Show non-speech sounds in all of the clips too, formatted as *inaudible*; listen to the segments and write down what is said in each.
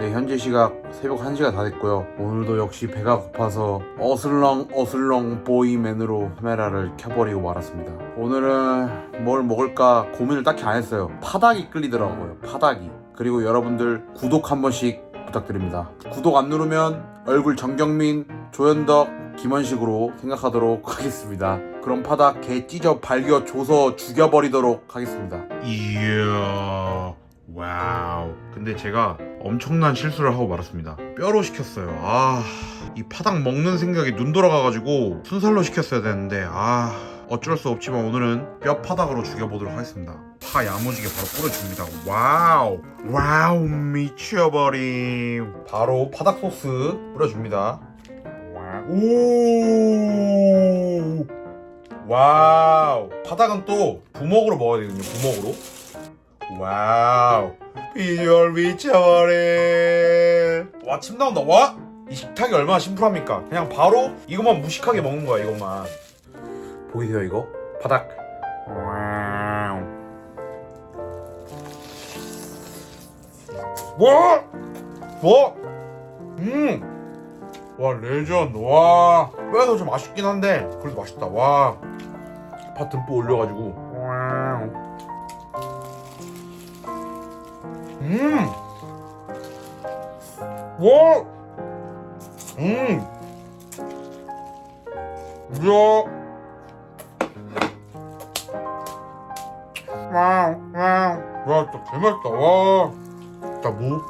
네, 현재 시각 새벽 1시가 다 됐고요. 오늘도 역시 배가 고파서 어슬렁 어슬렁 보이맨으로 카메라를 켜버리고 말았습니다. 오늘은 뭘 먹을까 고민을 딱히 안 했어요. 파닭이 끌리더라고요. 파닭이. 그리고 여러분들 구독 한 번씩 부탁드립니다. 구독 안 누르면 얼굴 정경민, 조현덕, 김원식으로 생각하도록 *laughs* 하겠습니다. 그럼 파닭 개 찢어 발겨 줘서 죽여버리도록 하겠습니다. 이야. 와우. 근데 제가 엄청난 실수를 하고 말았습니다. 뼈로 시켰어요. 아, 이 파닭 먹는 생각이 눈 돌아가가지고 순살로 시켰어야 되는데, 아, 어쩔 수 없지만 오늘은 뼈 파닭으로 죽여보도록 하겠습니다. 파 야무지게 바로 뿌려줍니다. 와우, 와우 미쳐버림. 바로 파닭 소스 뿌려줍니다. 오, 와우. 파닭은 또 부먹으로 먹어야 되거든요. 부먹으로. 와우. 비주얼 미쳐버려 와침 나온다. 와? 이 식탁이 얼마나 심플합니까? 그냥 바로 이것만 무식하게 먹는 거야 이것만. 보이세요 이거? 바닥. 와! 와! 음! 와 레전드. 와. 뼈도 좀 아쉽긴 한데 그래도 맛있다. 와 파 듬뿍 올려가지고 음! 와! 음! 이야! 와우, 와우. 와, 진짜 개맛있다. 와. 자, 무.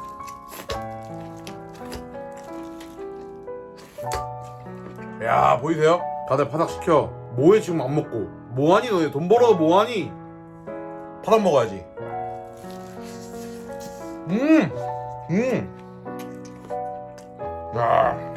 야, 보이세요? 다들 파닭 시켜. 뭐해 지금 안 먹고? 뭐하니 너네? 돈 벌어도 뭐하니? 파닭 먹어야지. 음, 음. 야,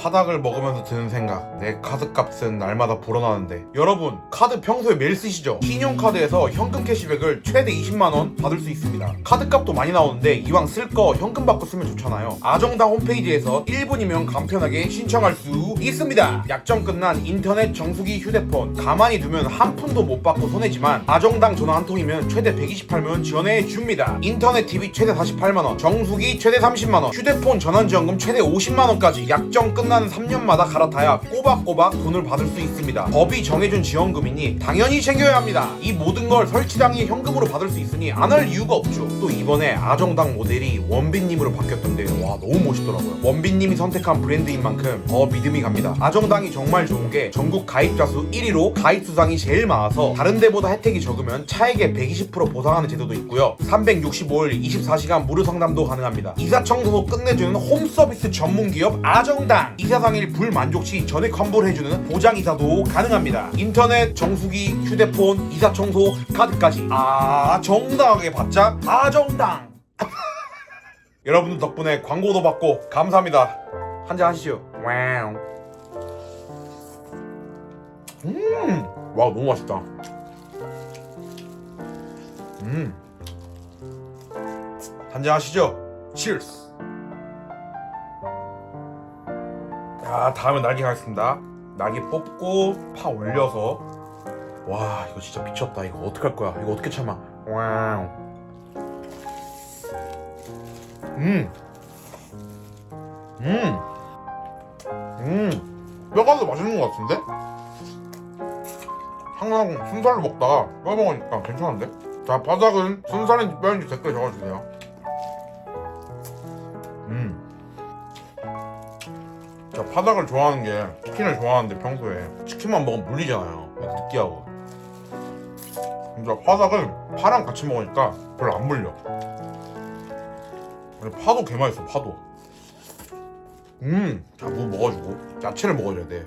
파닭을 먹으면서 드는 생각. 내 카드값은 날마다 불어나는데. 여러분, 카드 평소에 매일 쓰시죠? 신용카드에서 현금 캐시백을 최대 20만 원 받을 수 있습니다. 카드값도 많이 나오는데 이왕 쓸 거 현금 받고 쓰면 좋잖아요. 아정당 홈페이지에서 1분이면 간편하게 신청할 수 있습니다. 약정 끝난 인터넷 정수기 휴대폰 가만히 두면 한 푼도 못 받고 손해지만 아정당 전화 한 통이면 최대 128만 지원해 줍니다. 인터넷 TV 최대 48만 원, 정수기 최대 30만 원, 휴대폰 전환 지원금 최대 50만 원까지 약정 끝 나는 3년마다 갈아타야 꼬박꼬박 돈을 받을 수 있습니다. 법이 정해준 지원금이니 당연히 챙겨야 합니다. 이 모든 걸 설치당이 현금으로 받을 수 있으니 안 할 이유가 없죠. 또 이번에 아정당 모델이 원빈님으로 바뀌었던데요. 와 너무 멋있더라고요. 원빈님이 선택한 브랜드인 만큼 더 믿음이 갑니다. 아정당이 정말 좋은 게 전국 가입자 수 1위로 가입 수당이 제일 많아서 다른 데보다 혜택이 적으면 차액의 120% 보상하는 제도도 있고요. 365일 24시간 무료 상담도 가능합니다. 이사 청소도 끝내주는 홈 서비스 전문 기업 아정당. 이사상일 불만족 시 전액 환불 해 주는 보장 이사도 가능합니다. 인터넷, 정수기, 휴대폰, 이사 청소, 카드까지 아 정당하게 받자 아정당. *laughs* 여러분들 덕분에 광고도 받고 감사합니다. 한잔 하시죠. 와우. 음, 와 너무 맛있다. 음, 한잔 하시죠. Cheers. 자, 다음에 날개 가겠습니다. 날개 뽑고 파 올려서. 와, 이거 진짜 미쳤다. 이거 어떡할 거야? 이거 어떻게 참아? 와우. 음. 음. 음. 뼈가도 맛있는 것 같은데? 항상 순살로 먹다가 뼈 먹으니까 괜찮은데? 자, 바닥은 순살인지 뼈인지 댓글 적어주세요. 음. 자, 파닭을 좋아하는 게 치킨을 좋아하는데 평소에 치킨만 먹으면 물리잖아요. 느끼하고. 진짜 파닭은 파랑 같이 먹으니까 별로 안 물려. 파도 개 맛있어, 파도. 음, 자, 무 먹어주고 야채를 먹어줘야 돼.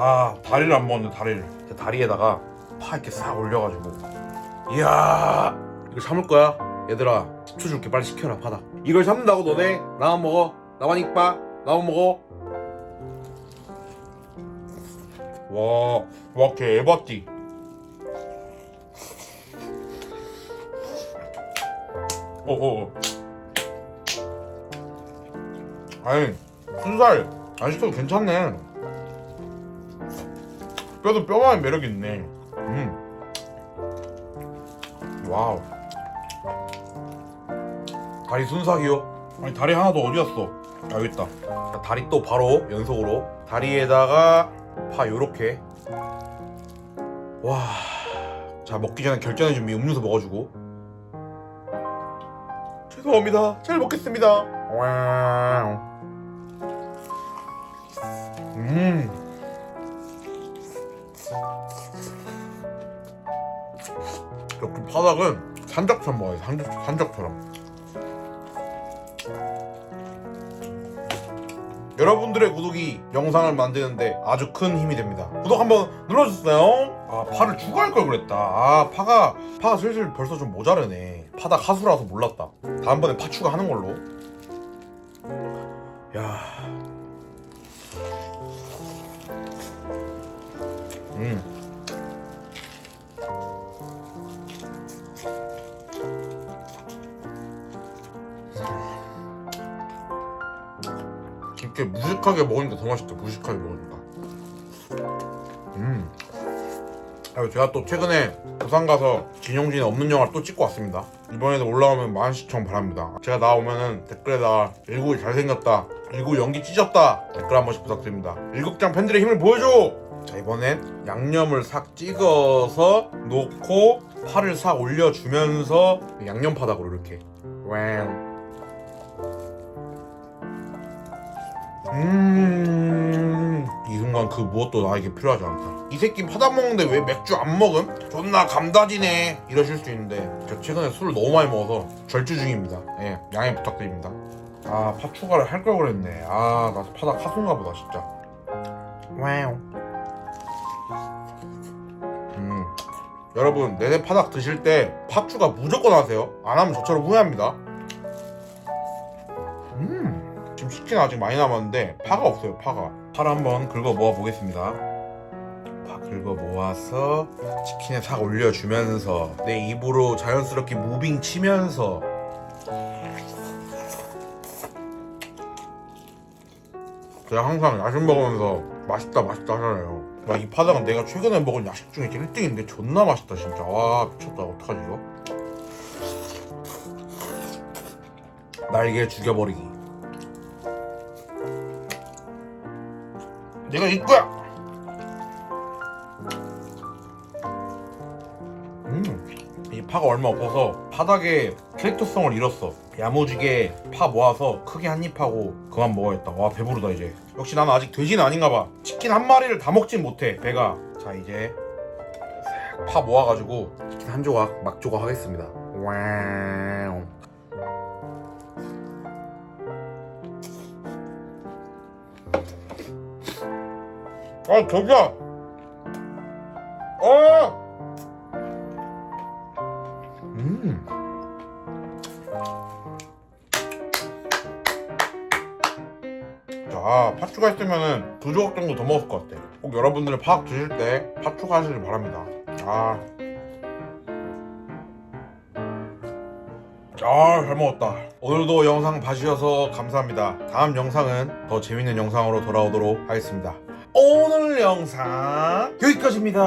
아, 다리를 안 먹었는데 다리를. 자, 다리에다가 파 이렇게 싹 올려가지고. 이야, 이거 참을 거야? 얘들아, 10초 줄게 빨리 시켜라 파닭. 이걸 참는다고 너네? 나만 먹어. 나만 이빠. 나만 먹어. 와, 와, 개 에바띠. 어, 어, 어. 아니, 순살 안 시켜도 괜찮네. 뼈도 뼈만의 매력이 있네. 음. 와우. 다리 순삭이요? 아니 다리 하나 더 어디 갔어? 아 여기 있다. 자, 다리 또 바로 연속으로 다리에다가 파 요렇게. 와. 자 먹기 전에 결전의 준비 음료수 먹어주고. 죄송합니다. 잘 먹겠습니다. 와우. 음. 역시 파닭은 산적처럼 먹어요. 산적, 산적처럼. 여러분들의 구독이 영상을 만드는데 아주 큰 힘이 됩니다. 구독 한번 눌러주세요. 아 파를 추가할 걸 그랬다. 아 파가 파가 슬슬 벌써 좀 모자르네. 파닭 하수라서 몰랐다. 다음번에 파 추가하는 걸로. 야. 음. 이렇게 무식하게 먹으니까 더 맛있다. 무식하게 먹으니까. 음. 아, 제가 또 최근에 부산 가서 진용진의 없는 영화를 또 찍고 왔습니다. 이번에도 올라오면 많은 시청 바랍니다. 제가 나오면은 댓글에다가 일구 잘생겼다. 일구 연기 찢었다. 댓글 한 번씩 부탁드립니다. 일극장 팬들의 힘을 보여줘! 자, 이번엔 양념을 싹 찍어서 놓고 파를 싹 올려주면서 양념 파닭으로 이렇게. 왕. 음, 이 순간 그 무엇도 나에게 필요하지 않다. 이 새끼 파다 먹는데 왜 맥주 안 먹음? 존나 감다지네. 이러실 수 있는데 제가 최근에 술을 너무 많이 먹어서 절주 중입니다. 예, 양해 부탁드립니다. 아, 파 추가를 할 걸 그랬네. 아, 나 파다 카순가 보다 진짜. 와우. 음, 여러분 내내 파닭 드실 때 팥추가 무조건 하세요. 안 하면 저처럼 후회합니다. 치킨 아직 많이 남았는데 파가 없어요. 파가. 파를 한번 긁어 모아 보겠습니다. 파 긁어 모아서 치킨에 싹 올려주면서 내 입으로 자연스럽게 무빙 치면서 제가 항상 야식 먹으면서 맛있다 맛있다 하잖아요. 와, 이 파닭은 내가 최근에 먹은 야식 중에 1등인데 존나 맛있다 진짜. 와 미쳤다 어떡하지 이거? 날개 죽여버리기. 내가 이거야. 음, 이 파가 얼마 없어서 파닭의 캐릭터성을 잃었어. 야무지게 파 모아서 크게 한 입 하고 그만 먹어야겠다. 와 배부르다 이제. 역시 나는 아직 돼지는 아닌가 봐. 치킨 한 마리를 다 먹진 못해 배가. 자 이제 싹파 모아가지고 치킨 한 조각 막 조각 하겠습니다. 와우. 아 저기야. 어. 음. 자, 팥 추가했으면은 두 조각 정도 더 먹을 것 같아. 꼭 여러분들은 팥 드실 때팥 추가하시길 바랍니다. 아. 아, 잘 먹었다. 오늘도 영상 봐주셔서 감사합니다. 다음 영상은 더 재밌는 영상으로 돌아오도록 하겠습니다. 오늘 영상 여기까지입니다.